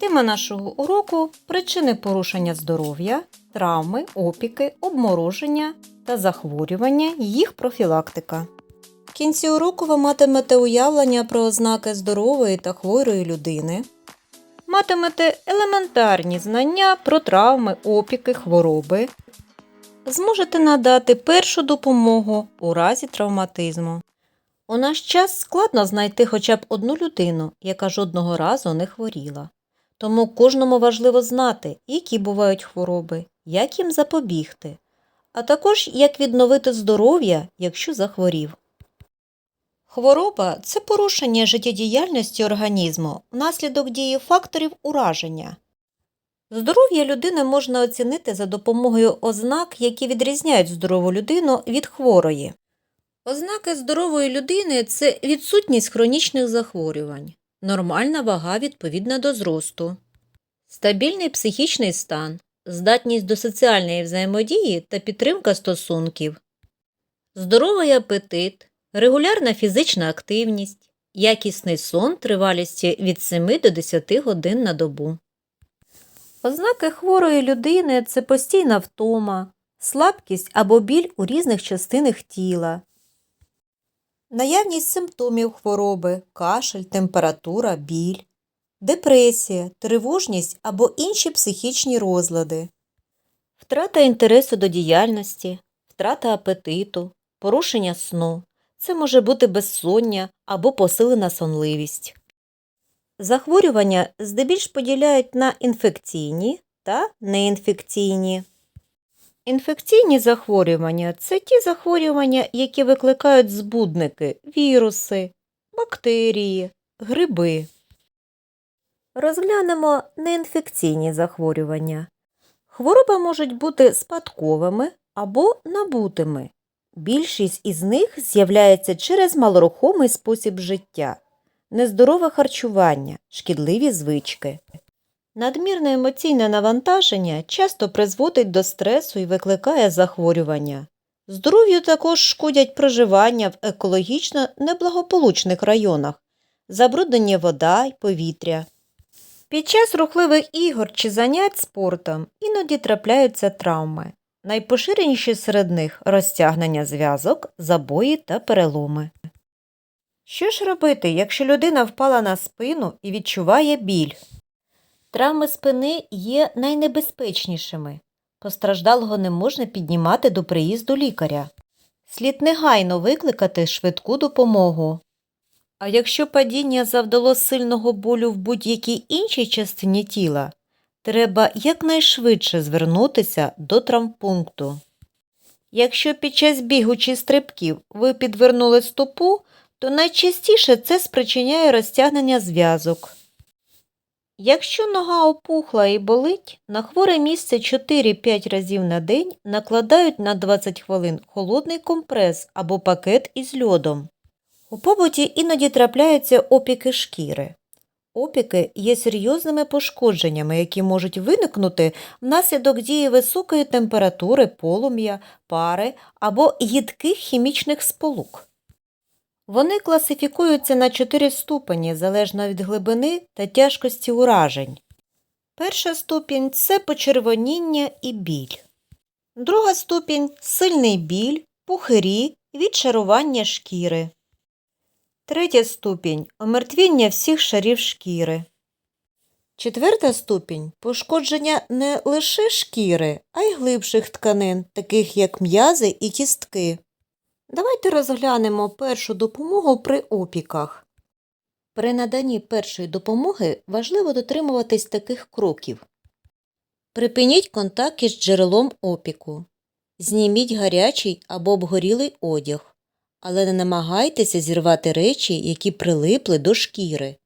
Тема нашого уроку причини порушення здоров'я, травми, опіки, обмороження та захворювання, їх профілактика. В кінці уроку ви матимете уявлення про ознаки здорової та хворої людини. Матимете елементарні знання про травми, опіки, хвороби. Зможете надати першу допомогу у разі травматизму. У наш час складно знайти хоча б одну людину, яка жодного разу не хворіла. Тому кожному важливо знати, які бувають хвороби, як їм запобігти, а також як відновити здоров'я, якщо захворів. Хвороба це порушення життєдіяльності організму внаслідок дії факторів ураження. Здоров'я людини можна оцінити за допомогою ознак, які відрізняють здорову людину від хворої. Ознаки здорової людини це відсутність хронічних захворювань, нормальна вага відповідна до зросту, стабільний психічний стан, здатність до соціальної взаємодії та підтримка стосунків, здоровий апетит, регулярна фізична активність, якісний сон тривалістю від 7 до 10 годин на добу. Ознаки хворої людини це постійна втома, слабкість або біль у різних частинах тіла, наявність симптомів хвороби, кашель, температура, біль, депресія, тривожність або інші психічні розлади, втрата інтересу до діяльності, втрата апетиту, порушення сну. Це може бути безсоння або посилена сонливість. Захворювання здебільш поділяють на інфекційні та неінфекційні. Інфекційні захворювання це ті захворювання, які викликають збудники, віруси, бактерії, гриби. Розглянемо неінфекційні захворювання. Хвороби можуть бути спадковими або набутими. Більшість із них з'являється через малорухомий спосіб життя, нездорове харчування, шкідливі звички. Надмірне емоційне навантаження часто призводить до стресу і викликає захворювання. Здоров'ю також шкодять проживання в екологічно неблагополучних районах, забруднення вода й повітря. Під час рухливих ігор чи занять спортом іноді трапляються травми. Найпоширеніші серед них розтягнення зв'язок, забої та переломи. Що ж робити, якщо людина впала на спину і відчуває біль? Травми спини є найнебезпечнішими. Постраждалого не можна піднімати до приїзду лікаря. Слід негайно викликати швидку допомогу. А якщо падіння завдало сильного болю в будь-якій іншій частині тіла, треба якнайшвидше звернутися до травмпункту. Якщо під час бігу чи стрибків ви підвернули стопу, то найчастіше це спричиняє розтягнення зв'язок. Якщо нога опухла і болить, на хворе місце 4-5 разів на день накладають на 20 хвилин холодний компрес або пакет із льодом. У побуті іноді трапляються опіки шкіри. Опіки є серйозними пошкодженнями, які можуть виникнути внаслідок дії високої температури полум'я, пари або їдких хімічних сполук. Вони класифікуються на чотири ступені залежно від глибини та тяжкості уражень. Перша ступінь це почервоніння і біль. Друга ступінь сильний біль, пухирі, відшарування шкіри. Третя ступінь омертвіння всіх шарів шкіри. Четверта ступінь пошкодження не лише шкіри, а й глибших тканин, таких як м'язи і кістки. Давайте розглянемо першу допомогу при опіках. При наданні першої допомоги важливо дотримуватись таких кроків. Припиніть контакт із джерелом опіку. Зніміть гарячий або обгорілий одяг, але не намагайтеся зірвати речі, які прилипли до шкіри.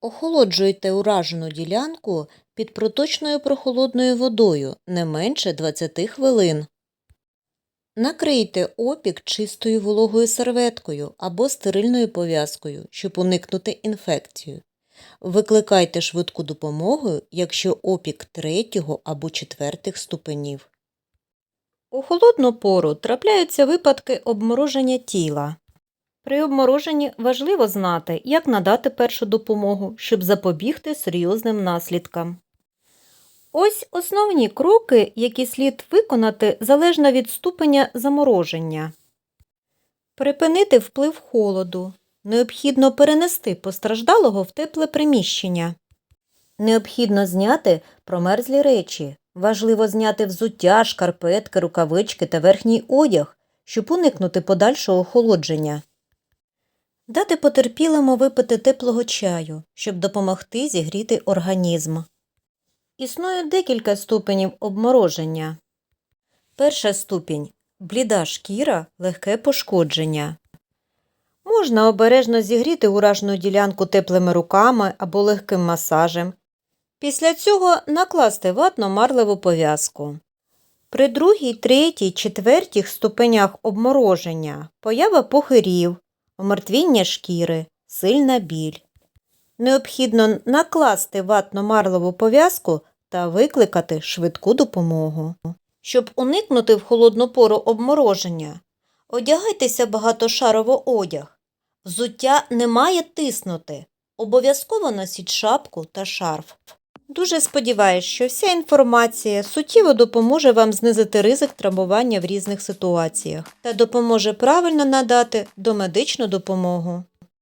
Охолоджуйте уражену ділянку під проточною прохолодною водою не менше 20 хвилин. Накрийте опік чистою вологою серветкою або стерильною пов'язкою, щоб уникнути інфекцію. Викликайте швидку допомогу, якщо опік третього або четвертих ступенів. У холодну пору трапляються випадки обмороження тіла. При обмороженні важливо знати, як надати першу допомогу, щоб запобігти серйозним наслідкам. Ось основні кроки, які слід виконати залежно від ступеня замороження. Припинити вплив холоду. Необхідно перенести постраждалого в тепле приміщення. Необхідно зняти промерзлі речі. Важливо зняти взуття, шкарпетки, рукавички та верхній одяг, щоб уникнути подальшого охолодження. Дати потерпілому випити теплого чаю, щоб допомогти зігріти організм. Існує декілька ступенів обмороження. Перша ступінь бліда шкіра, легке пошкодження. Можна обережно зігріти уражену ділянку теплими руками або легким масажем. Після цього накласти ватно-марливу пов'язку. При другій, третій, четвертій ступенях обмороження поява похирів, омертвіння шкіри, сильна біль. Необхідно накласти ватно-марлеву пов'язку та викликати швидку допомогу. Щоб уникнути в холодну пору обмороження, одягайтеся багатошарово одяг. Взуття не має тиснути. Обов'язково носіть шапку та шарф. Дуже сподіваюсь, що вся інформація суттєво допоможе вам знизити ризик травмування в різних ситуаціях та допоможе правильно надати домедичну допомогу.